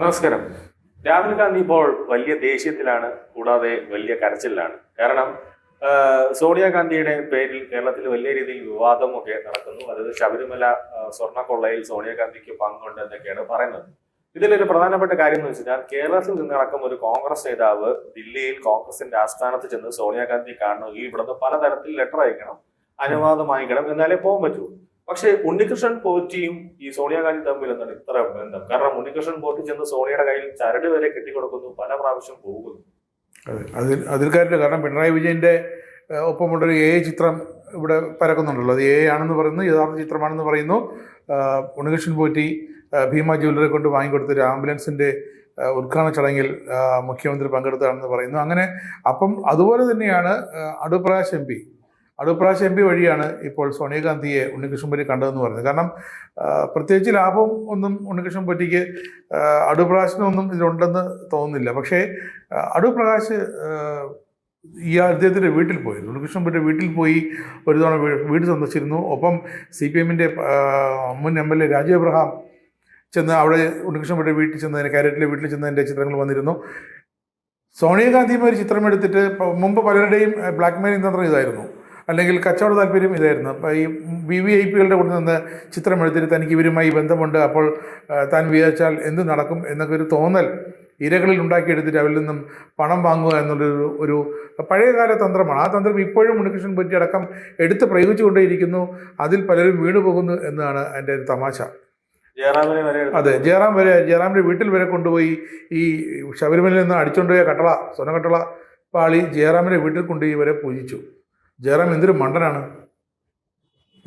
നമസ്കാരം. രാഹുൽ ഗാന്ധി ഇപ്പോൾ വലിയ ദേഷ്യത്തിലാണ് കൂടാതെ വലിയ കരച്ചിലാണ് കാരണം സോണിയാഗാന്ധിയുടെ പേരിൽ കേരളത്തിൽ വലിയ രീതിയിൽ വിവാദമൊക്കെ നടക്കുന്നു. അതായത് ശബരിമല സ്വർണക്കൊള്ളയിൽ സോണിയാഗാന്ധിക്ക് പങ്കുണ്ട് എന്നൊക്കെയാണ് പറയുന്നത്. ഇതിലൊരു പ്രധാനപ്പെട്ട കാര്യം എന്ന് വെച്ചാൽ കേരളത്തിൽ നിന്നടക്കം ഒരു കോൺഗ്രസ് നേതാവ് ദില്ലിയിൽ കോൺഗ്രസിന്റെ ആസ്ഥാനത്ത് ചെന്ന് സോണിയാഗാന്ധി കാണണമെങ്കിൽ ഇവിടുന്ന് പലതരത്തിൽ ലെറ്റർ അയക്കണം അനുവാദം വാങ്ങിക്കണം എന്നാലേ പോകാൻ പറ്റൂ. പക്ഷേ ഉണ്ണികൃഷ്ണൻ പോറ്റിയും ഈ സോണിയാഗാന്ധി തമ്മിൽ എന്താണ് ഇത്ര ബന്ധം? കാരണം ഉണ്ണികൃഷ്ണൻ പോറ്റി ചെന്ന് സോണിയുടെ കയ്യിൽ ചരട് വരെ കെട്ടിക്കൊടുക്കുന്നു പല പ്രാവശ്യം പോകുന്നു. അതെ. അതിൽ അതിൽ കാര്യമില്ല കാരണം പിണറായി വിജയന്റെ ഒപ്പമുള്ളൊരു എ ചിത്രം ഇവിടെ പരക്കുന്നുണ്ടല്ലോ. അത് എ ആണെന്ന് പറയുന്നു യഥാർത്ഥ ചിത്രമാണെന്ന് പറയുന്നു. ഉണ്ണികൃഷ്ണൻ പോറ്റി ഭീമ ജ്വല്ലറി കൊണ്ട് വാങ്ങിക്കൊടുത്ത ഒരു ആംബുലൻസിന്റെ ഉദ്ഘാടന ചടങ്ങിൽ മുഖ്യമന്ത്രി പങ്കെടുത്തതാണെന്ന് പറയുന്നു. അങ്ങനെ അപ്പം അതുപോലെ തന്നെയാണ് Adoor Prakash M P Adoor Prakash M P വഴിയാണ് ഇപ്പോൾ സോണിയാഗാന്ധിയെ ഉണ്ണികൃഷ്ണൻ പറ്റി കണ്ടതെന്ന് പറയുന്നത് കാരണം പ്രത്യേകിച്ച് ലാഭം ഒന്നും ഉണ്ണികൃഷ്ണൻ പറ്റിക്ക് ആഹ്, അടൂർപ്രകാശിനൊന്നും ഇതിലുണ്ടെന്ന് തോന്നുന്നില്ല. പക്ഷേ ആഹ്, ഈ അദ്ദേഹത്തിന്റെ വീട്ടിൽ പോയിരുന്നു. പറ്റി വീട്ടിൽ പോയി ഒരു തവണ വീട് സന്ദർശിച്ചിരുന്നു. ഒപ്പം സി പി എമ്മിന്റെ മുൻ M L A Raju Abraham ചെന്ന് അവിടെ ഉണ്ണികൃഷ്ണൻപുരുടെ വീട്ടിൽ ചെന്നതിന് കാരറ്റിലെ വീട്ടിൽ ചെന്നതിന്റെ ചിത്രങ്ങൾ വന്നിരുന്നു. സോണിയാഗാന്ധിയും ഒരു ചിത്രമെടുത്തിട്ട് മുമ്പ് പലരുടെയും ബ്ലാക്ക് മെയിലിംഗ് തന്ത്രം ഇതായിരുന്നു. അല്ലെങ്കിൽ കച്ചവട താല്പര്യം ഇതായിരുന്നു. അപ്പോൾ ഈ വി വി ഐ പികളുടെ കൂടെ നിന്ന് ചിത്രം എടുത്തിട്ട് തനിക്ക് ഇവരുമായി ബന്ധമുണ്ട്. അപ്പോൾ താൻ വിചാരിച്ചാൽ എന്ത് നടക്കും എന്നൊക്കെ ഒരു തോന്നൽ ഇരകളിൽ ഉണ്ടാക്കിയെടുത്തിട്ട് അവരിൽ നിന്നും പണം വാങ്ങുക എന്നുള്ളൊരു ഒരു പഴയകാല തന്ത്രമാണ്. ആ തന്ത്രം ഇപ്പോഴും ഉണ്ണികൃഷ്ണൻ പറ്റി അടക്കം എടുത്ത് പ്രയോഗിച്ചുകൊണ്ടേയിരിക്കുന്നു. അതിൽ പലരും വീണു പോകുന്നു എന്നാണ് എന്റെ ഒരു തമാശ. വരെ അതെ ജയറാം വരെ ജയറാമിന്റെ വീട്ടിൽ വരെ കൊണ്ടുപോയി ഈ ശബരിമലയിൽ നിന്ന് അടിച്ചുകൊണ്ടുപോയ കട്ടള സ്വർണക്കട്ടള പാളി ജയറാമിന്റെ വീട്ടിൽ കൊണ്ടുപോയി ഇവരെ പൂജിച്ചു. ജയറാം എന്തൊരു മണ്ടനാണ്.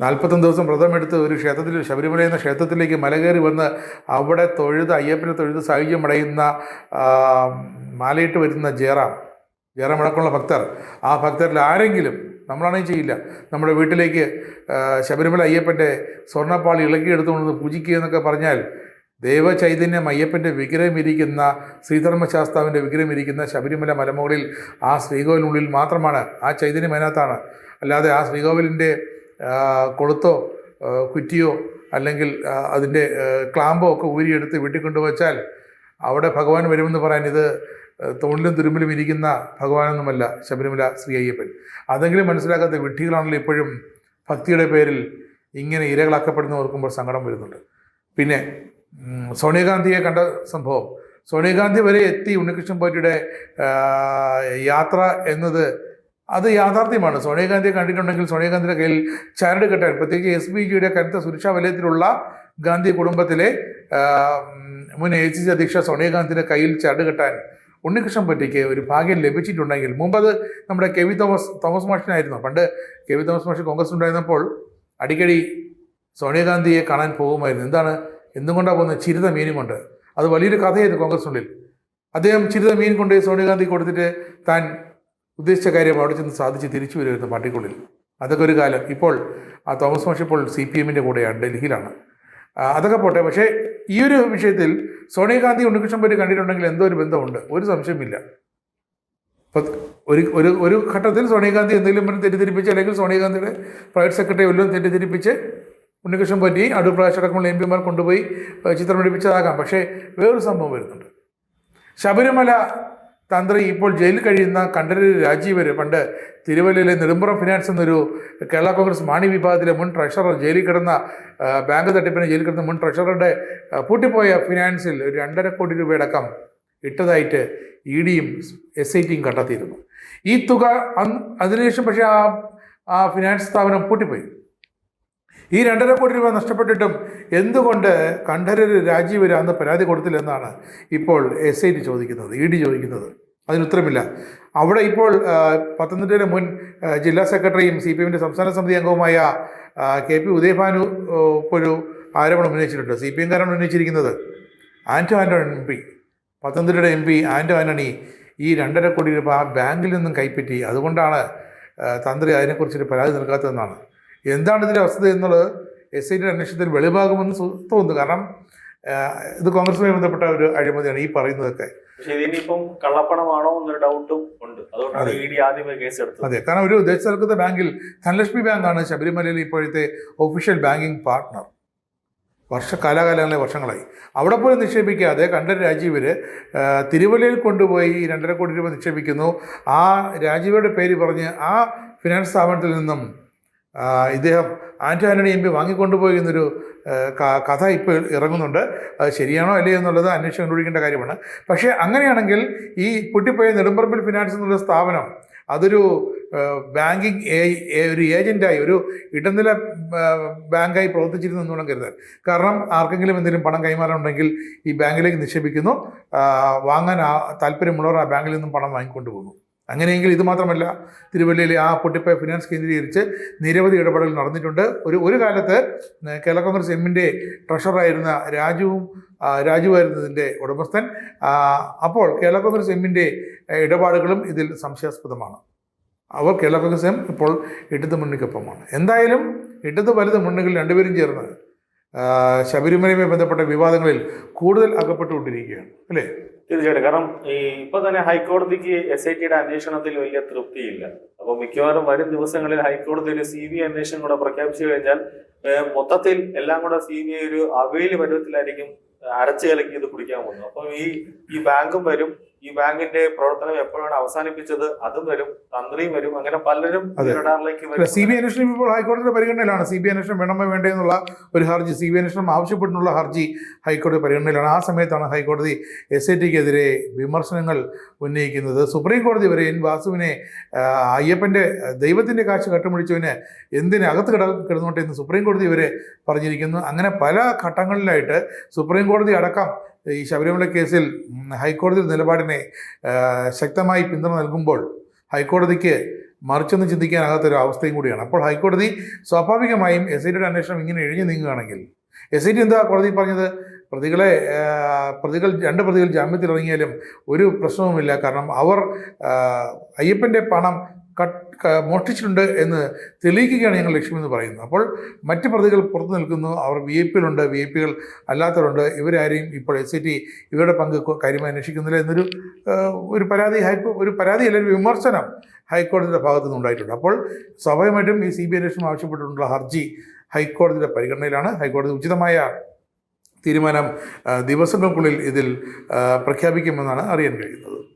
നാൽപ്പത്തൊന്ന് ദിവസം വ്രതമെടുത്ത് ഒരു ക്ഷേത്രത്തിൽ ശബരിമല എന്ന ക്ഷേത്രത്തിലേക്ക് മലകയറി വന്ന് അവിടെ തൊഴുത് അയ്യപ്പനെ തൊഴുത് ആ, മാലയിട്ട് വരുന്ന ജയറാം. ജയറാം അടക്കമുള്ള ഭക്തർ. ആ ഭക്തരിൽ ആരെങ്കിലും നമ്മളാണെങ്കിൽ ചെയ്യില്ല. നമ്മുടെ വീട്ടിലേക്ക് ശബരിമല അയ്യപ്പന്റെ സ്വർണപ്പാളി ഇളക്കിയെടുത്തുകൊണ്ട് പൂജിക്കുക എന്നൊക്കെ പറഞ്ഞാൽ ദൈവചൈതന്യം അയ്യപ്പന്റെ വിഗ്രഹം ഇരിക്കുന്ന ശ്രീധർമ്മശാസ്താവിന്റെ വിഗ്രഹം ഇരിക്കുന്ന ശബരിമല മലമുകളിൽ ആ ശ്രീകോവിലിനുള്ളിൽ മാത്രമാണ് ആ ചൈതന്യം അതിനകത്താണ്. അല്ലാതെ ആ ശ്രീകോവിലിന്റെ കൊളുത്തോ കുറ്റിയോ അല്ലെങ്കിൽ അതിന്റെ ക്ലാമ്പോ ഒക്കെ ഊരിയെടുത്ത് വീട്ടിൽ കൊണ്ടുവച്ചാൽ അവിടെ ഭഗവാൻ വരുമെന്ന് പറയാൻ ഇത് തോണിലും തുരുമ്പിലും ഇരിക്കുന്ന ഭഗവാനൊന്നുമല്ല ശബരിമല ശ്രീ അയ്യപ്പൻ അതെങ്കിലും മനസ്സിലാക്കാത്ത വിഡ്ഢികളാണല്ലോ ഇപ്പോഴും ഭക്തിയുടെ പേരിൽ ഇങ്ങനെ ഇരകളാക്കപ്പെടുന്ന ഓർക്കുമ്പോൾ സങ്കടം വരുന്നുണ്ട്. പിന്നെ സോണിയാഗാന്ധിയെ കണ്ട സംഭവം. സോണിയാഗാന്ധി വരെ എത്തി ഉണ്ണികൃഷ്ണൻ പോറ്റിയുടെ യാത്ര എന്നത് അത് യാഥാർത്ഥ്യമാണ്. സോണിയാഗാന്ധിയെ കണ്ടിട്ടുണ്ടെങ്കിൽ സോണിയാഗാന്ധിയുടെ കയ്യിൽ ചരട് കെട്ടാൻ പ്രത്യേകിച്ച് എസ് ബി ജിയുടെ കരുത്ത സുരക്ഷാ വലയത്തിലുള്ള ഗാന്ധി കുടുംബത്തിലെ മുൻ എ സി സി അധ്യക്ഷ സോണിയാഗാന്ധിയുടെ കയ്യിൽ ചരട് കെട്ടാൻ ഉണ്ണികൃഷ്ണൻ പറ്റിക്ക് ഒരു ഭാഗ്യം ലഭിച്ചിട്ടുണ്ടെങ്കിൽ മുമ്പ് അത് നമ്മുടെ കെ വി തോമസ് തോമസ് മാഷിനായിരുന്നു. പണ്ട് കെ വി തോമസ് മാഷ് കോൺഗ്രസ് ഉണ്ടായിരുന്നപ്പോൾ അടിക്കടി സോണിയാഗാന്ധിയെ കാണാൻ പോകുമായിരുന്നു. എന്താണ് എന്തുകൊണ്ടാണ് പോകുന്നത്? ചിരിത മീനും കൊണ്ട്. അത് വലിയൊരു കഥയായിരുന്നു കോൺഗ്രസിനുള്ളിൽ. അദ്ദേഹം ചിരിത മീൻ കൊണ്ട് സോണിയാഗാന്ധി കൊടുത്തിട്ട് താൻ ഉദ്ദേശിച്ച കാര്യം അവിടെ ചെന്ന് സാധിച്ച് തിരിച്ചു വരുമായിരുന്നു പാർട്ടിക്കുള്ളിൽ. അതൊക്കെ ഒരു കാലം. ഇപ്പോൾ ആ തോമസ് മാഷ് ഇപ്പോൾ സി പി എമ്മിന്റെ കൂടെയാണ് ഡൽഹിയിലാണ്. അതൊക്കെ പോട്ടെ. പക്ഷേ ഈ ഒരു വിഷയത്തിൽ സോണിയാഗാന്ധി ഉണ്ണികൃഷ്ണൻ പേര് കണ്ടിട്ടുണ്ടെങ്കിൽ എന്തോ ഒരു ബന്ധമുണ്ട്. ഒരു സംശയമില്ല ഒരു ഒരു ഒരു ഘട്ടത്തിൽ സോണിയാഗാന്ധി എന്തെങ്കിലും തെറ്റിദ്ധരിപ്പിച്ച് അല്ലെങ്കിൽ സോണിയാഗാന്ധിയുടെ പ്രൈവറ്റ് സെക്രട്ടറി വല്ലതും തെറ്റിദ്ധരിപ്പിച്ച് ഉണ്ണികൃഷ്ണൻ പറ്റി അടൂർ പ്രകാശ് അടക്കമുള്ള എം പിമാർ കൊണ്ടുപോയി ചിത്രം പിടിപ്പിച്ചതാകാം പക്ഷേ വേറൊരു സംഭവം വരുന്നുണ്ട്. ശബരിമല തന്ത്രി ഇപ്പോൾ ജയിലിൽ കഴിയുന്ന കണ്ഠരര് രാജീവർ പണ്ട് തിരുവല്ലയിലെ നെടുമ്പുറം ഫിനാൻസ് എന്നൊരു കേരള കോൺഗ്രസ് മാണി വിഭാഗത്തിലെ മുൻ ട്രഷറർ ജയിലിൽ കിടന്ന ബാങ്ക് തട്ടിപ്പിന് ജയിലിൽ കിടന്ന മുൻ ട്രഷററുടെ പൂട്ടിപ്പോയ ഫിനാൻസിൽ ഒരു രണ്ടര കോടി രൂപയടക്കം ഇട്ടതായിട്ട് ഇ ഡിയും എസ് ഐ ടിയും കണ്ടെത്തിയിരുന്നു. ഈ തുക അന്ന് അതിനുശേഷം പക്ഷേ ആ ആ ഫിനാൻസ് സ്ഥാപനം പൂട്ടിപ്പോയി. ഈ രണ്ടര കോടി രൂപ നഷ്ടപ്പെട്ടിട്ടും എന്തുകൊണ്ട് കണ്ഠരര് രാജിവരാന്ന് പരാതി കൊടുത്തില്ലെന്നാണ് ഇപ്പോൾ എസ് ഐ ടി ചോദിക്കുന്നത് ഇ ഡി ചോദിക്കുന്നത്. അതിനുത്തരമില്ല അവിടെ ഇപ്പോൾ പത്തനംതിട്ടയിലെ മുൻ ജില്ലാ സെക്രട്ടറിയും സി പി എമ്മിന്റെ സംസ്ഥാന സമിതി അംഗവുമായ കെ പി ഉദയഭാനു ഒരു ആരോപണം ഉന്നയിച്ചിട്ടുണ്ട്. സി പി എംകാരാണ് ഉന്നയിച്ചിരിക്കുന്നത്. ആന്റോ ആന്റണി എം പി പത്തനംതിട്ടയുടെ എം പി ആന്റോ ആന്റണി ഈ രണ്ടര കോടി രൂപ ബാങ്കിൽ നിന്നും കൈപ്പറ്റി അതുകൊണ്ടാണ് തന്ത്രി അതിനെക്കുറിച്ചൊരു പരാതി നൽകാത്തതെന്നാണ്. എന്താണ് ഇതിന്റെ അവസ്ഥ എന്നുള്ളത് എസ് ഐ ടി അന്വേഷണത്തിൽ വെളിവാകുമെന്ന് തോന്നുന്നു കാരണം ഇത് കോൺഗ്രസുമായി ബന്ധപ്പെട്ട ഒരു അഴിമതിയാണ് ഈ പറയുന്നതൊക്കെ. ഇതിനിപ്പം കള്ളപ്പണമാണോ എന്നൊരു ഡൗട്ടും ഉണ്ട്. അതുകൊണ്ടാണ് ഇ ഡി ആദ്യമേ കേസ് എടുത്തത്. അതെ. കാരണം ഒരു ദേശസർക്കത്തെ ബാങ്കിൽ ധനലക്ഷ്മി ബാങ്കാണ് ശബരിമലയിൽ ഇപ്പോഴത്തെ ഒഫീഷ്യൽ ബാങ്കിങ് പാർട്ട്ണർ വർഷ കാലാകാലങ്ങളെ വർഷങ്ങളായി. അവിടെ പോയി നിക്ഷേപിക്കാതെ കണ്ടൻ രാജീവര് ആ, തിരുവല്ലയിൽ കൊണ്ടുപോയി രണ്ടര കോടി രൂപ നിക്ഷേപിക്കുന്നു. ആ രാജീവയുടെ പേര് പറഞ്ഞ് ആ ഫിനാൻസ് സ്ഥാപനത്തിൽ നിന്നും ഇദ്ദേഹം ആന്റി ആന്റണി എം പി വാങ്ങിക്കൊണ്ടുപോയി എന്നൊരു കഥ ഇപ്പോൾ ഇറങ്ങുന്നുണ്ട്. അത് ശരിയാണോ അല്ലയോ എന്നുള്ളത് അന്വേഷണം കണ്ടുപിടിക്കേണ്ട കാര്യമാണ്. പക്ഷേ അങ്ങനെയാണെങ്കിൽ ഈ പൊട്ടിപ്പോയ നെടുമ്പറമ്പിൽ ഫിനാൻസ് എന്നുള്ള സ്ഥാപനം അതൊരു ബാങ്കിങ് ഒരു ഏജന്റായി ഒരു ഇടനില ബാങ്കായി പ്രവർത്തിച്ചിരുന്നു എന്ന് വേണം കരുതാൻ. കാരണം ആർക്കെങ്കിലും എന്തെങ്കിലും പണം കൈമാറാനുണ്ടെങ്കിൽ ഈ ബാങ്കിലേക്ക് നിക്ഷേപിക്കുന്നു. വാങ്ങാൻ താല്പര്യമുള്ളവർ ആ ബാങ്കിൽ നിന്നും പണം വാങ്ങിക്കൊണ്ട് പോകുന്നു അങ്ങനെയെങ്കിൽ ഇത് മാത്രമല്ല തിരുവല്ലയിലെ ആ പൊട്ടിപ്പോയ ഫിനാൻസ് കേന്ദ്രീകരിച്ച് നിരവധി ഇടപെടൽ നടന്നിട്ടുണ്ട്. ഒരു ഒരു കാലത്ത് കേരള കോൺഗ്രസ് എമ്മിന്റെ ട്രഷറായിരുന്ന രാജുവും രാജുവായിരുന്നതിന്റെ ഉടമസ്ഥൻ. അപ്പോൾ കേരള കോൺഗ്രസ് എമ്മിന്റെ ഇടപാടുകളും ഇതിൽ സംശയാസ്പദമാണ്. അവർ കേരള കോൺഗ്രസ് എം ഇപ്പോൾ ഇടത് മുന്നണിക്കൊപ്പമാണ്. എന്തായാലും ഇടത് വലത് മുന്നണികൾ രണ്ടുപേരും ചേർന്ന് ശബരിമലയുമായി ബന്ധപ്പെട്ട വിവാദങ്ങളിൽ കൂടുതൽ അകപ്പെട്ടുകൊണ്ടിരിക്കുകയാണ്. അല്ലേ? തീർച്ചയായിട്ടും. കാരണം ഈ ഇപ്പൊ തന്നെ ഹൈക്കോടതിക്ക് എസ് ഐ ടിയുടെ അന്വേഷണത്തിൽ വലിയ തൃപ്തിയില്ല. അപ്പൊ മിക്കവാറും വരും ദിവസങ്ങളിൽ ഹൈക്കോടതി ഒരു സി ബി ഐ അന്വേഷണം കൂടെ പ്രഖ്യാപിച്ചു കഴിഞ്ഞാൽ മൊത്തത്തിൽ എല്ലാം കൂടെ സി ബി ഐ ഒരു അവയിൽ പരുവത്തിലായിരിക്കും അരച്ചു കലക്കി ഇത് പിടിക്കാൻ പോകുന്നത്. അപ്പം ഈ ഈ ബാങ്കും വരും ഈ ബാങ്കിന്റെ പ്രവർത്തനം എപ്പോഴാണ് അവസാനിപ്പിച്ചത്? അതും വരും തന്ത്രിയും വരും അങ്ങനെ പലരും. റഡാറിലേക്ക് വരും സി ബി അന്വേഷണം ഇപ്പോൾ ഹൈക്കോടതിയുടെ പരിഗണനയിലാണ്. സി ബി അന്വേഷണം വേണമോ വേണ്ടെന്നുള്ള ഒരു ഹർജി സി ബി അന്വേഷണം ആവശ്യപ്പെട്ടുള്ള ഹർജി ഹൈക്കോടതി പരിഗണനയിലാണ്. ആ സമയത്താണ് ഹൈക്കോടതി എസ് ഐ ടിക്കെതിരെ വിമർശനങ്ങൾ ഉന്നയിക്കുന്നത്. സുപ്രീം കോടതി വരെ എൻ വാസുവിനെ അയ്യപ്പന്റെ അയ്യപ്പന്റെ ദൈവത്തിന്റെ കാശ് കട്ടുമുടിച്ചവന് എന്തിനകത്ത് കിട കിടന്നോട്ടെ എന്ന് സുപ്രീം കോടതി വരെ പറഞ്ഞിരിക്കുന്നു. അങ്ങനെ പല ഘട്ടങ്ങളിലായിട്ട് സുപ്രീം കോടതി അടക്കം ഈ ശബരിമല കേസിൽ ഹൈക്കോടതി നിലപാടിനെ ശക്തമായി പിന്തുണ നൽകുമ്പോൾ ഹൈക്കോടതിക്ക് മറിച്ചൊന്ന് ചിന്തിക്കാനാകാത്തൊരു അവസ്ഥയും കൂടിയാണ്. അപ്പോൾ ഹൈക്കോടതി സ്വാഭാവികമായും എസ് ഐ ടിയുടെ അന്വേഷണം ഇങ്ങനെ എഴിഞ്ഞു നീങ്ങുകയാണെങ്കിൽ എസ് ഐ ടി എന്താ കോടതി പറഞ്ഞത്? പ്രതികളെ പ്രതികൾ രണ്ട് പ്രതികൾ ജാമ്യത്തിൽ ഇറങ്ങിയാലും ഒരു പ്രശ്നവുമില്ല. കാരണം അവർ അയ്യപ്പന്റെ പണം കട്ട് മോഷ്ടിച്ചിട്ടുണ്ട് എന്ന് തെളിയിക്കുകയാണ് ഞങ്ങൾ ലക്ഷ്യമെന്ന് പറയുന്നത്. അപ്പോൾ മറ്റ് പ്രതികൾ പുറത്തു നിൽക്കുന്നു. അവർ വി ഐ പിയിലുണ്ട് വി ഐ പികൾ അല്ലാത്തവരുണ്ട്. ഇവരാരെയും ഇപ്പോൾ എസ് ഐ ടി ഇവരുടെ പങ്ക് കാര്യമായി അന്വേഷിക്കുന്നില്ല എന്നൊരു ഒരു പരാതി ഹൈക്കോ ഒരു പരാതി അല്ലെങ്കിൽ വിമർശനം ഹൈക്കോടതിയുടെ ഭാഗത്തു നിന്നുണ്ടായിട്ടുണ്ട് അപ്പോൾ സ്വാഭാവികമായിട്ടും ഈ സി ബി ഐ അന്വേഷണം ആവശ്യപ്പെട്ടിട്ടുള്ള ഹർജി ഹൈക്കോടതിയുടെ പരിഗണനയിലാണ്. ഹൈക്കോടതി ഉചിതമായ തീരുമാനം ദിവസങ്ങൾക്കുള്ളിൽ ഇതിൽ പ്രഖ്യാപിക്കുമെന്നാണ് അറിയാൻ കഴിയുന്നത്.